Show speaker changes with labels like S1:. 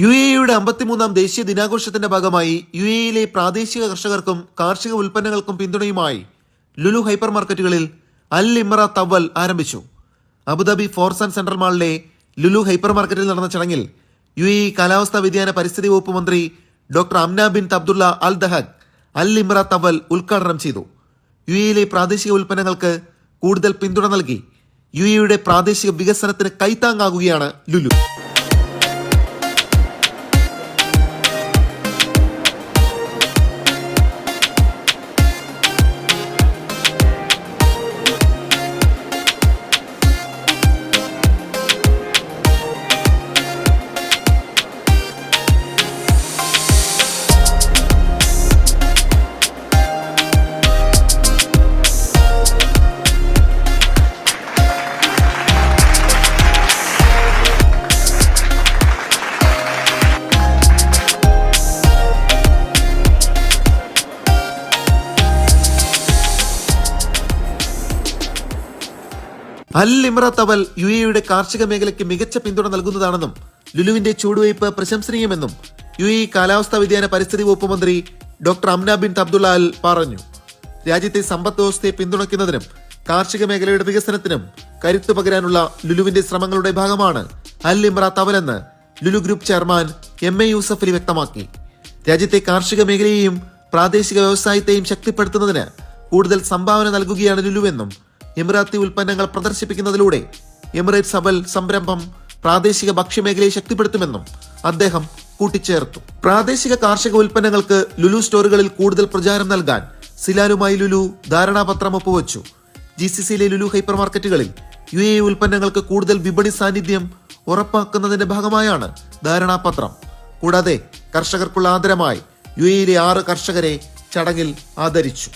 S1: U എയുടെ അമ്പത്തിമൂന്നാം ദേശീയ ദിനാഘോഷത്തിന്റെ ഭാഗമായി യു എയിലെ പ്രാദേശിക കർഷകർക്കും കാർഷിക ഉൽപ്പന്നങ്ങൾക്കും പിന്തുണയുമായി ലുലു ഹൈപ്പർ മാർക്കറ്റുകളിൽ അൽ ഇമ്ര തവൽ ആരംഭിച്ചു. Abu Dhabi forces and central മാളിലെ Lulu hyper മാർക്കറ്റിൽ നടന്ന ചടങ്ങിൽ യു എ കാലാവസ്ഥാ വ്യതിയാന പരിസ്ഥിതി വകുപ്പ് മന്ത്രി ഡോക്ടർ അംന ബിൻ തബ്ദുള്ള അൽ ദഹദ് അൽ ഇമ്ര തവൽ ഉദ്ഘാടനം ചെയ്തു. യു എയിലെ പ്രാദേശിക ഉൽപ്പന്നങ്ങൾക്ക് കൂടുതൽ പിന്തുണ നൽകി യു എയുടെ പ്രാദേശിക വികസനത്തിന് കൈത്താങ്ങാകുകയാണ് ലുലു. അൽ ഇമ്ര തവൽ യു എയുടെ കാർഷിക മേഖലയ്ക്ക് മികച്ച പിന്തുണ നൽകുന്നതാണെന്നും ലുലുവിന്റെ ചൂടുവയ്പ് പ്രശംസനീയമെന്നും യു എ കാലാവസ്ഥാ വ്യതിയാന പരിസ്ഥിതി വകുപ്പ് മന്ത്രി doctor Amna bin Abdullah Al പറഞ്ഞു. രാജ്യത്തെ സമ്പദ് വ്യവസ്ഥയെ പിന്തുണയ്ക്കുന്നതിനും കാർഷിക മേഖലയുടെ വികസനത്തിനും കരുത്തു പകരാനുള്ള ലുലുവിന്റെ ശ്രമങ്ങളുടെ ഭാഗമാണ് അൽ ഇമ്ര തവലെന്ന് Lulu group chairman M A Yusuff Ali വ്യക്തമാക്കി. രാജ്യത്തെ കാർഷിക മേഖലയെയും പ്രാദേശിക വ്യവസായത്തെയും ശക്തിപ്പെടുത്തുന്നതിന് കൂടുതൽ സംഭാവന നൽകുകയാണ് ലുലുവെന്നും എമിറാത്തി ഉൽപ്പന്നങ്ങൾ പ്രദർശിപ്പിക്കുന്നതിലൂടെ എമിറേറ്റ്സ് സബൽ സംരംഭം പ്രാദേശിക ഭക്ഷ്യമേഖലയെ ശക്തിപ്പെടുത്തുമെന്നും അദ്ദേഹം കൂട്ടിച്ചേർത്തു. പ്രാദേശിക കാർഷിക ഉൽപ്പന്നങ്ങൾക്ക് ലുലു സ്റ്റോറുകളിൽ കൂടുതൽ പ്രചാരം നൽകാൻ സിലാലുമായി ലുലു ധാരണാപത്രം ഒപ്പുവച്ചു. ജി സി സിയിലെ ലുലു ഹൈപ്പർ മാർക്കറ്റുകളിൽ യു എ ഉൽപ്പന്നങ്ങൾക്ക് കൂടുതൽ വിപണി സാന്നിധ്യം ഉറപ്പാക്കുന്നതിന്റെ ഭാഗമായാണ് ധാരണാപത്രം. കൂടാതെ കർഷകർക്കുള്ള ആദരമായി യു എയിലെ ആറ് കർഷകരെ ചടങ്ങിൽ ആദരിച്ചു.